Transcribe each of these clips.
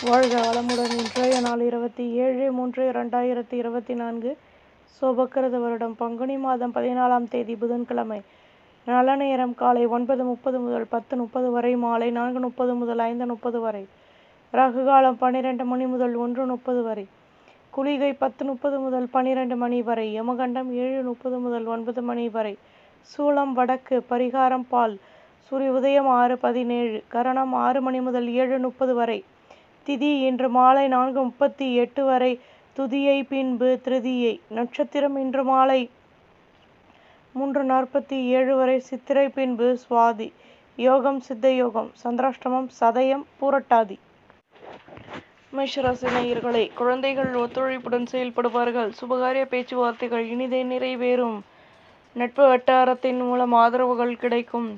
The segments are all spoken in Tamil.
வாழ்க வளமுடன். இன்றைய நாள் இருபத்தி ஏழு மூன்று இரண்டாயிரத்தி இருபத்தி நான்கு. சோபக்கிரத வருடம். பங்குனி மாதம் பதினாலாம் தேதி புதன்கிழமை. நல்ல நேரம். காலை ஒன்பது முப்பது முதல் பத்து முப்பது வரை. மாலை நான்கு முப்பது முதல் ஐந்து முப்பது வரை. ராகு காலம் பன்னிரெண்டு மணி முதல் ஒன்று முப்பது வரை. குளிகை பத்து முப்பது முதல் பன்னிரெண்டு மணி வரை. யமகண்டம் ஏழு முப்பது முதல் ஒன்பது மணி வரை. சூளம் வடக்கு. பரிகாரம் பால். சூரிய உதயம் ஆறு பதினேழு. கரணம் ஆறு மணி முதல் ஏழு முப்பது வரை. திதி இன்று மாலை நான்கு முப்பத்தி எட்டு வரை துதியை பின்பு திருதியை. நட்சத்திரம் இன்று மாலை மூன்று நாற்பத்தி ஏழு வரை சித்திரை பின்பு சுவாதி. யோகம் சித்த யோகம் சந்திராஷ்டமம் சதயம் பூரட்டாதி. மேஷராசி நேயர்களே குழந்தைகள் ஒத்துழைப்புடன் செயல்படுவார்கள். சுபகாரிய பேச்சுவார்த்தைகள் இனிதே நிறைவேறும். நட்பு வட்டாரத்தின் மூலம் ஆதரவுகள் கிடைக்கும்.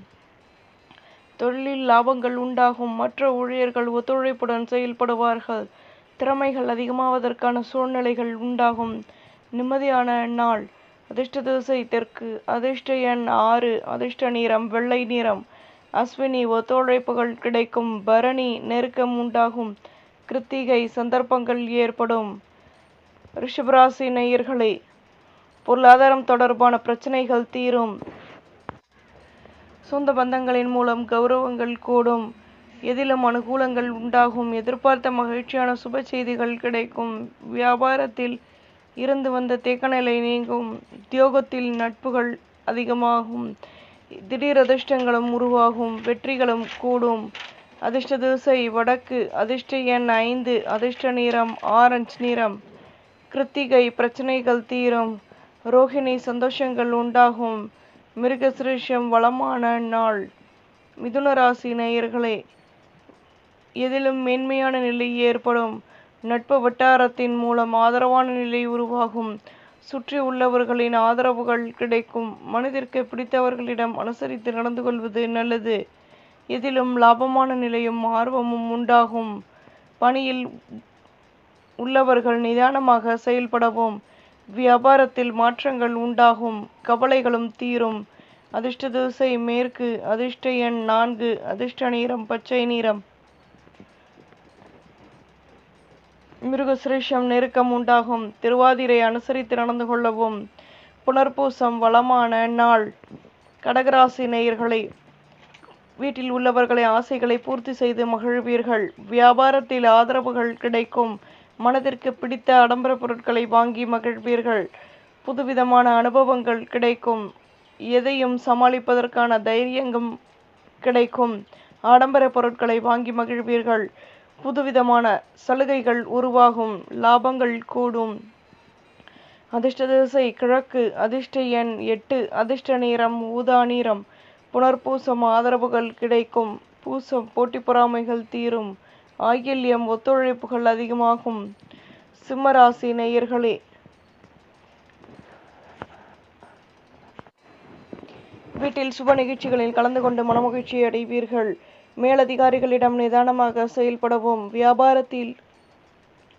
தொழிலில் லாபங்கள் உண்டாகும். மற்ற ஊழியர்கள் ஒத்துழைப்புடன் செயல்படுவார்கள். திறமைகள் அதிகமாவதற்கான சூழ்நிலைகள் உண்டாகும். நிம்மதியான நாள். அதிர்ஷ்ட திசை தெற்கு. அதிர்ஷ்ட எண் ஆறு. அதிர்ஷ்ட நிறம் வெள்ளை நிறம். அஸ்வினி ஒத்துழைப்புகள் கிடைக்கும். பரணி நெருக்கம் உண்டாகும். கிருத்திகை சந்தர்ப்பங்கள் ஏற்படும். ரிஷபராசி நேயர்களே பொருளாதாரம் தொடர்பான பிரச்சனைகள் தீரும். சொந்த பந்தங்களின் மூலம் கௌரவங்கள் கூடும். எதிலும் அனுகூலங்கள் உண்டாகும். எதிர்பார்த்த மகிழ்ச்சியான சுப செய்திகள் கிடைக்கும். வியாபாரத்தில் இருந்து வந்த தேக்கநிலை நீங்கும். உத்தியோகத்தில் நட்புகள் அதிகமாகும். திடீர் அதிர்ஷ்டங்களும் உருவாகும். வெற்றிகளும் கூடும். அதிர்ஷ்ட திசை வடக்கு. அதிர்ஷ்ட எண் ஐந்து. அதிர்ஷ்ட நிறம் ஆரஞ்சு நிறம். கிருத்திகை பிரச்சனைகள் தீரும். ரோஹிணி சந்தோஷங்கள் உண்டாகும். மிருகசிருஷம் வளமான நாள். மிதுன ராசி நேயர்களே எதிலும் மேன்மையான நிலை ஏற்படும். நட்பு வட்டாரத்தின் மூலம் ஆதரவான நிலை உருவாகும். சுற்றி உள்ளவர்களின் ஆதரவுகள் கிடைக்கும். மனதிற்கு பிடித்தவர்களிடம் அனுசரித்து நடந்து கொள்வது நல்லது. எதிலும் லாபமான நிலையும் ஆர்வமும் உண்டாகும். பணியில் உள்ளவர்கள் நிதானமாக செயல்படவும் வியாபாரத்தில் மாற்றங்கள் உண்டாகும். கவலைகளும் தீரும். அதிர்ஷ்ட திசை மேற்கு அதிர்ஷ்ட எண் நான்கு அதிர்ஷ்ட நிறம் பச்சை நிறம். மிருகசிரேஷம் நெருக்கம் உண்டாகும். திருவாதிரை அனுசரித்து நடந்து கொள்ளவும். புனர்பூசம் வளமான நாள். கடகராசி நேயர்களை வீட்டில் உள்ளவர்களை ஆசைகளை பூர்த்தி செய்து மகிழ்வீர்கள். வியாபாரத்தில் ஆதரவுகள் கிடைக்கும். மனதிற்கு பிடித்த ஆடம்பர பொருட்களை வாங்கி மகிழ்வீர்கள். புதுவிதமான அனுபவங்கள் கிடைக்கும். எதையும் சமாளிப்பதற்கான தைரியங்கும் கிடைக்கும். ஆடம்பர பொருட்களை வாங்கி மகிழ்வீர்கள். புதுவிதமான சலுகைகள் உருவாகும். லாபங்கள் கூடும். அதிர்ஷ்ட திசை கிழக்கு. அதிர்ஷ்ட எண் எட்டு. அதிர்ஷ்ட நிறம் ஊதா நீரம் புனர்பூசம் ஆதரவுகள் கிடைக்கும். பூசம் போட்டி பொறாமைகள் தீரும். ஆயில்யம் ஒத்துழைப்புகள் அதிகமாகும். சிம்மராசி நேயர்களே. வீட்டில் சுப நிகழ்ச்சிகளில் கலந்து கொண்டு மனமகிழ்ச்சி அடைவீர்கள். மேலதிகாரிகளிடம் நிதானமாக செயல்படவும் வியாபாரத்தில்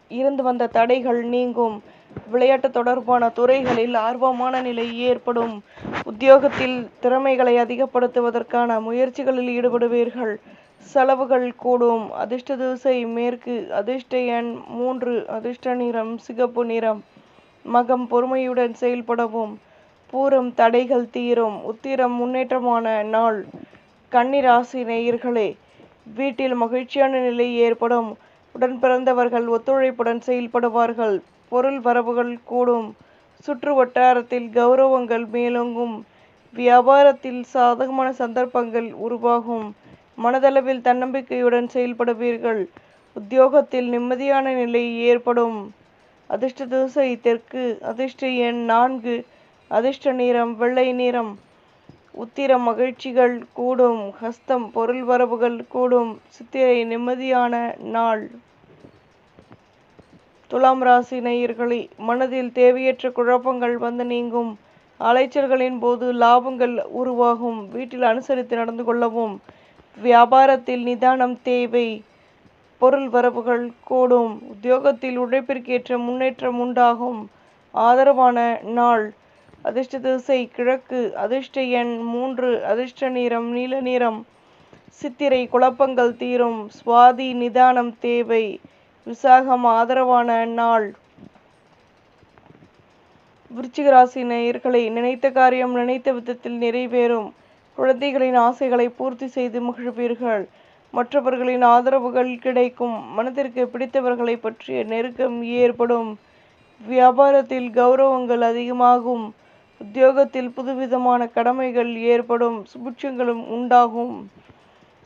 இருந்து வந்த தடைகள் நீங்கும். விளையாட்டு தொடர்பான துறைகளில் ஆர்வமான நிலை ஏற்படும். உத்தியோகத்தில் திறமைகளை அதிகப்படுத்துவதற்கான முயற்சிகளில் ஈடுபடுவீர்கள். செலவுகள் கூடும். அதிர்ஷ்ட திசை மேற்கு அதிர்ஷ்ட எண் மூன்று அதிர்ஷ்ட நிறம் சிகப்பு நிறம். மகம் பொறுமையுடன் செயல்படவும். பூரம் தடைகள் தீரும். உத்திரம் முன்னேற்றமான நாள். கன்னிராசி நேயர்களே வீட்டில் மகிழ்ச்சியான நிலை ஏற்படும். உடன் பிறந்தவர்கள் ஒத்துழைப்புடன் செயல்படுவார்கள். பொருள் வரவுகள் கூடும். சுற்று வட்டாரத்தில் கௌரவங்கள் மேலோங்கும். வியாபாரத்தில் சாதகமான சந்தர்ப்பங்கள் உருவாகும். மனதளவில் தன்னம்பிக்கையுடன் செயல்படுவீர்கள். உத்தியோகத்தில் நிம்மதியான நிலை ஏற்படும். அதிர்ஷ்ட திசை தெற்கு அதிர்ஷ்ட எண் நான்கு அதிர்ஷ்ட நிறம் வெள்ளை நிறம். உத்திரம் மகிழ்ச்சிகள் கூடும் ஹஸ்தம் பொருள் வரவுகள் கூடும் சித்திரை நிம்மதியான நாள். துலாம் ராசி நேயர்களே மனதில் தேவையற்ற குழப்பங்கள் வந்து நீங்கும். அலைச்சல்களின் போது லாபங்கள் உருவாகும். வீட்டில் அனுசரித்து நடந்து கொள்ளவும் வியாபாரத்தில் நிதானம் தேவை பொருள் வரவுகள் கூடும். உத்தியோகத்தில் உழைப்பிற்கேற்ற முன்னேற்றம் உண்டாகும். ஆதரவான நாள். அதிர்ஷ்ட திசை கிழக்கு. அதிர்ஷ்ட எண் மூன்று. அதிர்ஷ்ட நிறம் நீல நிறம். சித்திரை குழப்பங்கள் தீரும். சுவாதி நிதானம் தேவை. விசாகம் ஆதரவான நாள். விருச்சிகராசி நேயர்களை நினைத்த காரியம் நினைத்த விதத்தில் நிறைவேறும். குழந்தைகளின் ஆசைகளை பூர்த்தி செய்து மகிழ்வீர்கள். மற்றவர்களின் ஆதரவுகள் கிடைக்கும். மனதிற்கு பிடித்தவர்களை பற்றிய நெருக்கம் ஏற்படும். வியாபாரத்தில் கௌரவங்கள் அதிகமாகும். உத்தியோகத்தில் புதுவிதமான கடமைகள் ஏற்படும். சுபிட்சங்களும் உண்டாகும்.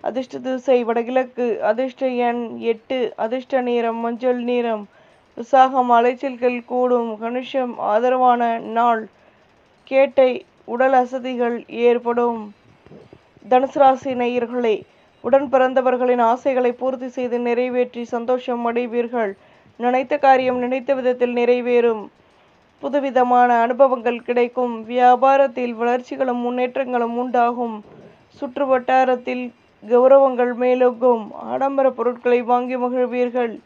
அதிர்ஷ்ட திசை வடகிழக்கு. அதிர்ஷ்ட எண் எட்டு. அதிர்ஷ்ட நேரம் மஞ்சள் நிறம். விசாகம் அலைச்சல்கள் கூடும். கனுஷம் ஆதரவான நாள். கேட்டை உடல் அசதிகள் ஏற்படும். தனுசு ராசி நேயர்களே உடன் பிறந்தவர்களின் ஆசைகளை பூர்த்தி செய்து நிறைவேற்றி சந்தோஷம் அடைவீர்கள். நினைத்த காரியம் நினைத்த விதத்தில் நிறைவேறும். புதுவிதமான அனுபவங்கள் கிடைக்கும். வியாபாரத்தில் வளர்ச்சிகளும் முன்னேற்றங்களும் உண்டாகும். சுற்று வட்டாரத்தில் கௌரவங்கள் மேலோகும் ஆடம்பர பொருட்களை வாங்கி மகிழ்வீர்கள்.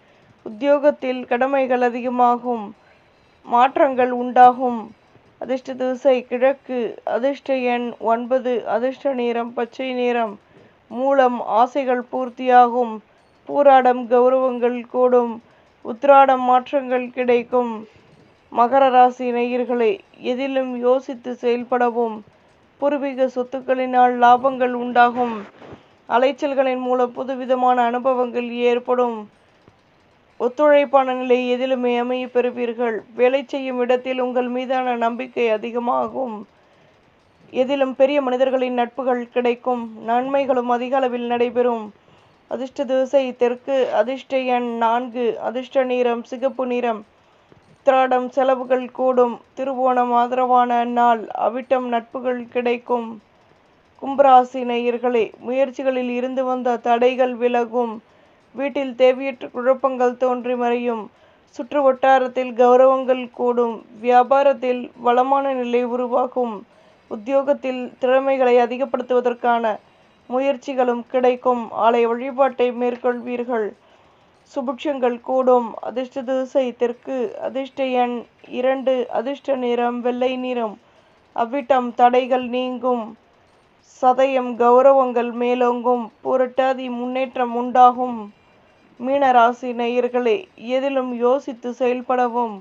உத்தியோகத்தில் கடமைகள் அதிகமாகும். மாற்றங்கள் உண்டாகும். அதிர்ஷ்ட திசை கிழக்கு அதிர்ஷ்ட எண் ஒன்பது அதிர்ஷ்ட நிறம் பச்சை நிறம். மூலம் ஆசைகள் பூர்த்தியாகும். பூராடம் கௌரவங்கள் கூடும். உத்ராடம் மாற்றங்கள் கிடைக்கும். மகர ராசி நேயர்களே எதிலும் யோசித்து செயல்படவும். பூர்வீக சொத்துக்களினால் லாபங்கள் உண்டாகும். அலைச்சல்களின் மூலம் புதுவிதமான அனுபவங்கள் ஏற்படும். ஒத்துழைப்பான நிலை எதிலுமே அமைய பெறுவீர்கள்? வேலை செய்யும் இடத்தில் உங்கள் மீதான நம்பிக்கை அதிகமாகும். எதிலும் பெரிய மனிதர்களின் நட்புகள் கிடைக்கும். நன்மைகளும் அதிக அளவில் நடைபெறும். அதிர்ஷ்ட திசை தெற்கு அதிர்ஷ்ட எண் நான்கு அதிர்ஷ்ட நிறம் சிகப்பு நிறம். உத்திராடம் செலவுகள் கூடும். திருவோணம் ஆதரவான நாள் அவிட்டம் நட்புகள் கிடைக்கும். கும்பராசி நேயர்களே முயற்சிகளில் இருந்து வந்த தடைகள் விலகும். வீட்டில் தேவையற்ற குழப்பங்கள் தோன்றி மறையும். சுற்று வட்டாரத்தில் கௌரவங்கள் கூடும். வியாபாரத்தில் வளமான நிலை உருவாகும். உத்தியோகத்தில் திறமைகளை அதிகப்படுத்துவதற்கான முயற்சிகளும் கிடைக்கும். ஆலய வழிபாட்டை மேற்கொள்வீர்கள். சுபுட்சங்கள் கூடும். அதிர்ஷ்ட திசை தெற்கு அதிர்ஷ்ட எண் இரண்டு அதிர்ஷ்ட நிறம் வெள்ளை நிறம். அவ்விட்டம் தடைகள் நீங்கும். சதயம் கௌரவங்கள் மேலோங்கும். புரட்டாதி முன்னேற்றம் உண்டாகும். மீன ராசி நேயர்களே எதிலும் யோசித்து செயல்படவும்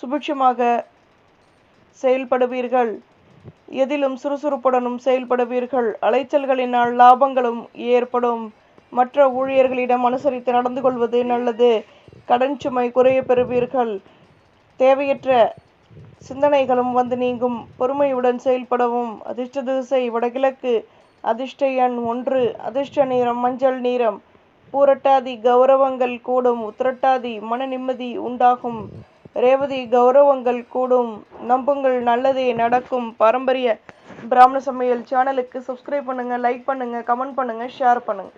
சுபிட்சமாக செயல்படுவீர்கள். எதிலும் சுறுசுறுப்புடனும் செயல்படுவீர்கள். அலைச்சல்களினால் லாபங்களும் ஏற்படும். மற்ற ஊழியர்களிடம் அனுசரித்து நடந்து கொள்வது நல்லது. கடன் சுமை குறைய பெறுவீர்கள். தேவையற்ற சிந்தனைகளும் வந்து நீங்கும். பொறுமையுடன் செயல்படவும். அதிர்ஷ்ட திசை வடகிழக்கு. அதிர்ஷ்ட எண் ஒன்று. அதிர்ஷ்ட நிறம் மஞ்சள் நிறம். பூரட்டாதி கௌரவங்கள் கூடும் உத்திரட்டாதி மன நிம்மதி உண்டாகும். ரேவதி கௌரவங்கள் கூடும். நம்புங்கள் நல்லதே நடக்கும். பாரம்பரிய பிராமண சமையல் சேனலுக்கு சப்ஸ்கிரைப் பண்ணுங்க லைக் பண்ணுங்க கமெண்ட் பண்ணுங்க ஷேர் பண்ணுங்க.